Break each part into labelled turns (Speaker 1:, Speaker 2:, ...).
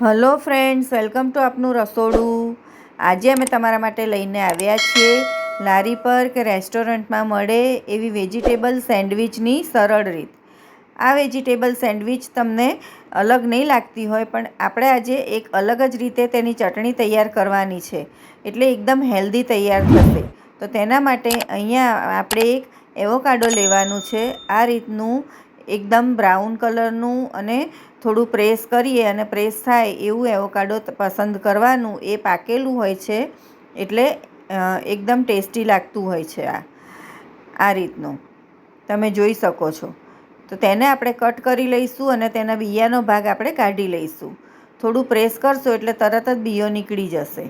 Speaker 1: Hello friends, welcome to આપનું રસોડું. આજે અમે તમારા માટે લઈને આવ્યા છીએ લારી પર કે રેસ્ટોરન્ટમાં મળે એવી વેજીટેબલ સેન્ડવિચની સરળ રીત. આ વેજીટેબલ સેન્ડવિચ તમને અલગ નહીં લાગતી હોય, પણ આપણે આજે એક અલગ જ રીતે તેની ચટણી તૈયાર કરવાની છે. એટલે એકદમ હેલ્ધી તૈયાર થશે. તો તેના માટે અહીંયા આપણે એક એવોકાડો લેવાનું છે. આ રીતનું એકદમ બ્રાઉન કલરનું અને થોડું પ્રેસ કરીએ અને પ્રેસ થાય એવું એવોકાડો પસંદ કરવાનું એ પાકેલું હોય છે, એટલે એકદમ ટેસ્ટી લાગતું હોય છે આ આ રીતનું. તમે જોઈ શકો છો. તો તેને આપણે કટ કરી લઈશું અને તેના બિયાનો ભાગ આપણે કાઢી લઈશું. થોડું પ્રેસ કરશો એટલે તરત જ બિયો નીકળી જશે.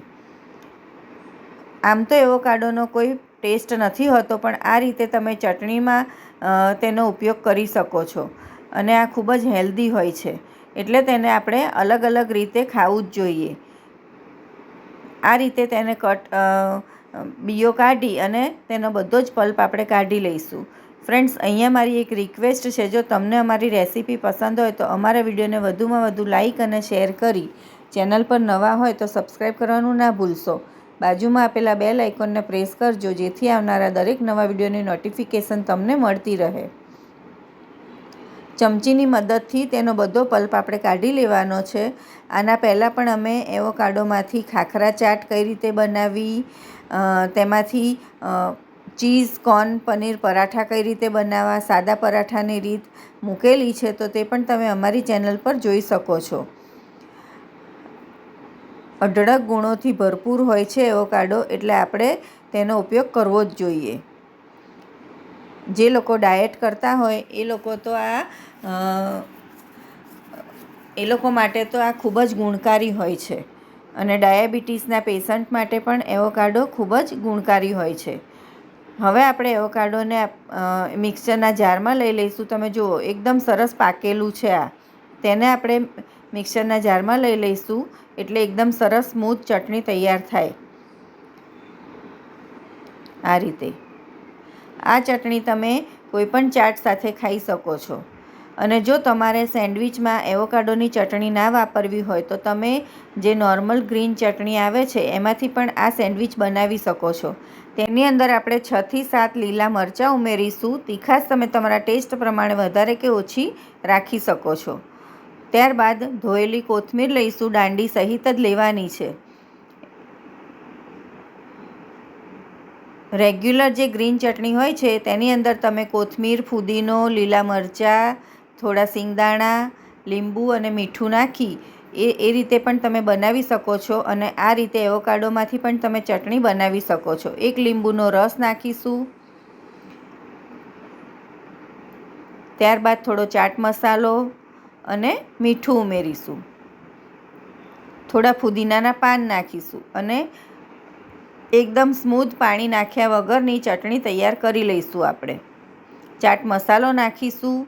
Speaker 1: આમ તો એવોકાડોનો કોઈ ટેસ્ટ નથી હોતો, પણ આ રીતે તમે ચટણીમાં તેનો ઉપયોગ કરી શકો છો. અને આ ખૂબ જ હેલ્ધી હોય છે. એટલે તેને આપણે અલગ અલગ રીતે ખાવું જ જોઈએ. આ રીતે તેને કટ બીયો કાઢી અને તેનો બધો જ પલ્પ આપણે કાઢી લઈશું. ફ્રેન્ડ્સ, અહીંયા મારી એક રિક્વેસ્ટ છે. જો તમને અમારી રેસીપી પસંદ હોય તો અમારા વિડીયોને વધુમાં વધુ લાઇક અને શેર કરી ચેનલ પર નવા હોય તો સબસ્ક્રાઈબ કરવાનું ના ભૂલશો. બાજુમાં આપેલા બે લાઇકોનને પ્રેસ કરજો જેથી આવનારા દરેક નવા વિડીયોની નોટિફિકેશન તમને મળતી રહે. ચમચીની મદદથી તેનો બધો પલ્પ આપણે કાઢી લેવાનો છે. આના પહેલાં પણ અમે એવોકાડોમાંથી ખાખરા ચાટ કઈ રીતે બનાવી તેમાંથી ચીઝ, કોર્ન, પનીર પરાઠા કઈ રીતે બનાવવા, સાદા પરાઠાની રીત મૂકેલી છે તો તે પણ તમે અમારી ચેનલ પર જોઈ શકો છો. અઢળક ગુણોથી ભરપૂર હોય છે એવોકાડો એટલે આપણે તેનો ઉપયોગ કરવો જ જોઈએ. જે લોકો ડાયટ કરતા હોય, એ લોકો તો આ એ લોકો માટે તો આ ખૂબ જ ગુણકારી હોય છે. અને ડાયાબિટીસના પેશન્ટ માટે પણ એવોકાડો ખૂબ જ ગુણકારી હોય છે. હવે આપણે એવોકાડોને મિક્સરના જારમાં લઈ લઈશું. તમે જુઓ, એકદમ સરસ પાકેલું છે આ. તેને આપણે મિક્સરના જારમાં લઈ લઈશું, એટલે એકદમ સરસ સ્મૂથ ચટણી તૈયાર થાય. આ રીતે. આ ચટણી તમે કોઈપણ ચાટ સાથે ખાઈ શકો છો. અને જો તમારે સેન્ડવિચમાં એવોકાડોની ચટણી ના વાપરવી હોય, તો તમે જે નોર્મલ ગ્રીન ચટણી આવે છે, એમાંથી પણ આ સેન્ડવિચ બનાવી શકો છો. તેની અંદર આપણે છથી સાત લીલા મરચાં ઉમેરીશું. તીખાશ તમે તમારા ટેસ્ટ પ્રમાણે વધારે કે ઓછી રાખી શકો છો. ત્યારબાદ ધોયેલી કોથમીર લઈશું. દાંડી સહિત જ લેવાની છે. રેગ્યુલર જે ગ્રીન ચટણી હોય છે, તેની અંદર તમે કોથમીર, ફુદીનો, લીલા મરચાં, થોડા સિંગદાણા, લીંબુ અને મીઠું નાખી એ એ રીતે પણ તમે બનાવી શકો છો અને આ રીતે એવોકાડોમાંથી પણ તમે ચટણી બનાવી શકો છો. એક લીંબુનો રસ નાખીશું. ત્યારબાદ થોડો ચાટ મસાલો અને મીઠું ઉમેરીશું. થોડા ફુદીનાના પાન નાખીશું અને એકદમ સ્મૂથ પાણી નાખ્યા વગરની ચટણી તૈયાર કરી લઈશું આપણે. ચાટ મસાલો નાખીશું.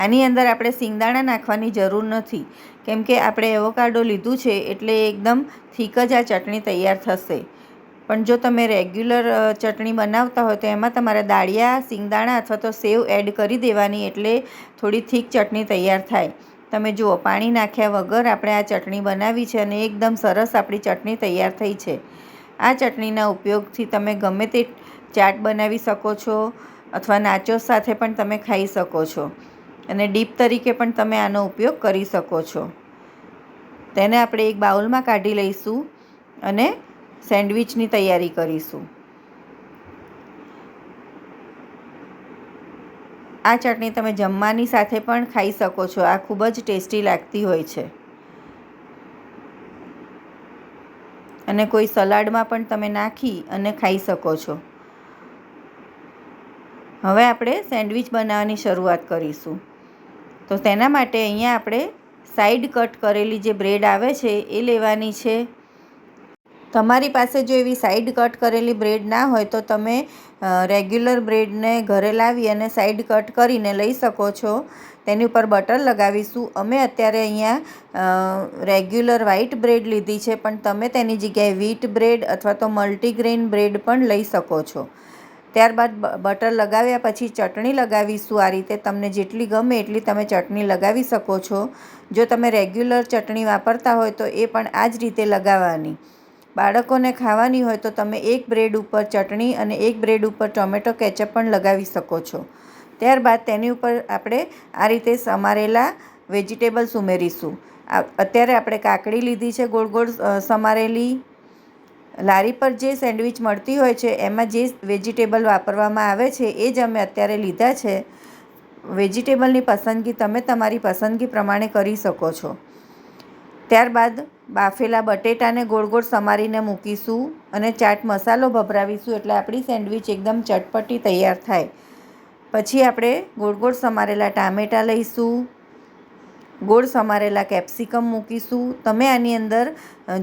Speaker 1: આની અંદર આપણે સિંગદાણા નાખવાની જરૂર નથી. કેમ કે આપણે એવોકાડો લીધું છે એટલે એકદમ થીક જ આ ચટણી તૈયાર થશે. પણ જો તમે રેગ્યુલર ચટણી બનાવતા હોય તો એમાં તમારે દાળિયા, સિંગદાણા અથવા તો સેવ એડ કરી દેવાની એટલે થોડી થીક ચટણી તૈયાર થાય. તમે જુઓ, પાણી નાખ્યા વગર આપણે આ ચટણી બનાવી છે અને એકદમ સરસ આપણી ચટણી તૈયાર થઈ છે. આ ચટણીના ઉપયોગથી તમે ગમે તે ચાટ બનાવી શકો છો અથવા નાચોસ સાથે પણ તમે ખાઈ શકો છો અને ડીપ તરીકે પણ તમે આનો ઉપયોગ કરી શકો છો. તેને આપણે એક બાઉલમાં કાઢી લઈશું અને સેન્ડવિચની તૈયારી કરીશું. આ ચટણી તમે જમવાની સાથે પણ ખાઈ શકો છો. આ ખૂબ જ ટેસ્ટી લાગતી હોય છે. અને કોઈ સલાડમાં પણ તમે નાખી અને ખાઈ શકો છો. હવે આપણે સેન્ડવિચ બનાવવાની શરૂઆત કરીશું. તો તેના માટે અહીંયા આપણે સાઈડ કટ કરેલી જે બ્રેડ આવે છે એ લેવાની છે. તમારી પાસે જો એવી સાઈડ કટ કરેલી બ્રેડ ના હોય તો તમે રેગ્યુલર બ્રેડને ઘરે લાવી અને સાઈડ કટ કરીને લઈ શકો છો. તેની ઉપર બટર લગાવીશું. અમે અત્યારે અહીંયા રેગ્યુલર વ્હાઈટ બ્રેડ લીધી છે, પણ તમે તેની જગ્યાએ વ્હીટ બ્રેડ અથવા તો મલ્ટીગ્રેન બ્રેડ પણ લઈ શકો છો. ત્યારબાદ બટર લગાવ્યા પછી ચટણી લગાવીશું. આ રીતે તમને જેટલી ગમે એટલી તમે ચટણી લગાવી શકો છો. જો તમે રેગ્યુલર ચટણી વાપરતા હોય તો એ પણ આ જ રીતે લગાવવાની. બાળકોને ખાવાની હોય તો તમે એક બ્રેડ ઉપર ચટણી અને એક બ્રેડ ઉપર ટોમેટો કેચઅપ પણ લગાવી શકો છો. ત્યારબાદ તેની ઉપર આપણે આ રીતે સમારેલા વેજીટેબલ્સ ઉમેરીશું. અત્યારે આપણે કાકડી લીધી છે, ગોળ ગોળ સમારેલી. લારી પર જે સેન્ડવિચ મળતી હોય છે, એમાં જે વેજીટેબલ વાપરવામાં આવે છે, એ જ અમે અત્યારે લીધા છે. વેજીટેબલની પસંદગી તમે તમારી પસંદગી પ્રમાણે કરી શકો છો. ત્યારબાદ બાફેલા બટેટાને ગોળ ગોળ સમારીને મૂકીશું અને ચાટ મસાલો ભભરાવીશું એટલે આપણી સેન્ડવિચ એકદમ ચટપટી તૈયાર થાય. પછી આપણે ગોળ ગોળ સમારેલા ટામેટાં લઈશું, ગોળ સમારેલા કેપ્સિકમ મૂકીશું. તમે આની અંદર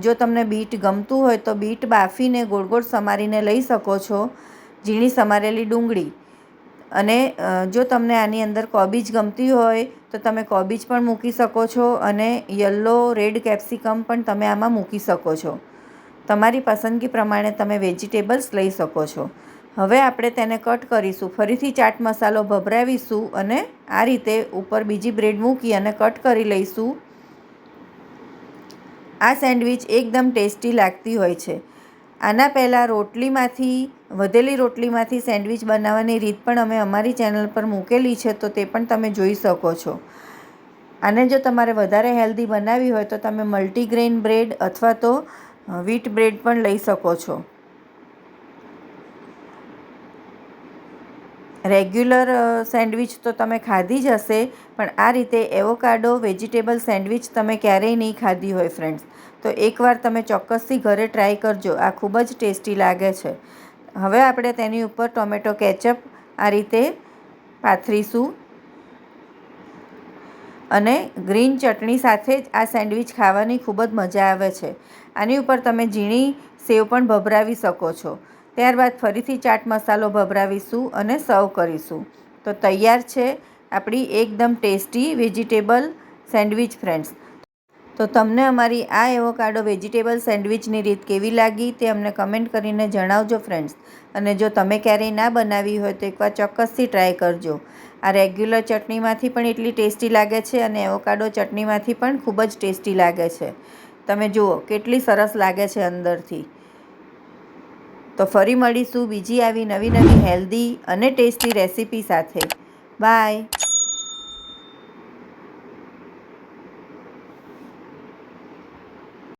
Speaker 1: જો તમને બીટ ગમતું હોય તો બીટ બાફીને ગોળ ગોળ સમારીને લઈ શકો છો. ઝીણી સમારેલી ડુંગળી. અને જો તમને આની અંદર કોબીજ ગમતી હોય, તો તમે કોબીજ પણ મૂકી શકો છો અને યલો રેડ કેપ્સિકમ પણ તમે આમાં મૂકી શકો છો. તમારી પસંદગી પ્રમાણે તમે વેજીટેબલ્સ લઈ શકો છો. હવે આપણે તેને કટ કરીશું. ફરીથી ચાટ મસાલો ભભરાવીશું અને આ રીતે ઉપર બીજી બ્રેડ મૂકી અને કટ કરી લઈશું. આ સેન્ડવિચ એકદમ ટેસ્ટી લાગતી હોય છે. આના પહેલાં રોટલીમાંથી વધેલી રોટલીમાંથી સેન્ડવિચ બનાવવાની રીત પણ અમે અમારી ચેનલ પર મૂકેલી છે, તો તે પણ તમે જોઈ શકો છો. આને જો તમારે વધારે હેલ્ધી બનાવવી હોય, તો તમે મલ્ટીગ્રેન બ્રેડ અથવા તો વીટ બ્રેડ પણ લઈ શકો છો. રેગ્યુલર સેન્ડવિચ તો તમે ખાધી જ હશે, પણ આ રીતે એવોકાડો વેજીટેબલ સેન્ડવિચ તમે ક્યારેય નહીં ખાધી હોય, ફ્રેન્ડ્સ. તો એકવાર તમે ચોક્કસથી ઘરે ટ્રાય કરજો, આ ખૂબ જ ટેસ્ટી લાગે છે. હવે આપણે તેની ઉપર ટોમેટો કેચઅપ આ રીતે પાથરીશું. અને ગ્રીન ચટણી સાથે જ આ સેન્ડવિચ ખાવાની ખૂબ જ મજા આવે છે. આની ઉપર તમે ઝીણી સેવ પણ ભભરાવી શકો છો. ત્યારબાદ ફરીથી ચાટ મસાલો ભભરાવીશું અને સર્વ કરીશું. તો તૈયાર છે આપણી એકદમ ટેસ્ટી વેજીટેબલ સેન્ડવિચ ફ્રેન્ડ્સ. તો તમને અમારી આ એવોકાડો વેજીટેબલ સેન્ડવિચની રીત કેવી લાગી તે અમને કમેન્ટ કરીને જણાવજો ફ્રેન્ડ્સ. અને જો તમે ક્યારેય ના બનાવી હોય તો એકવાર ચોક્કસથી ટ્રાય કરજો. આ રેગ્યુલર ચટણીમાંથી પણ એટલી ટેસ્ટી લાગે છે અને એવોકાડો ચટણીમાંથી પણ ખૂબ જ ટેસ્ટી લાગે છે. તમે જુઓ કેટલી સરસ લાગે છે અંદરથી. તો ફરી મળીશું બીજી આવી નવી નવી હેલ્ધી અને ટેસ્ટી રેસીપી સાથે. બાય.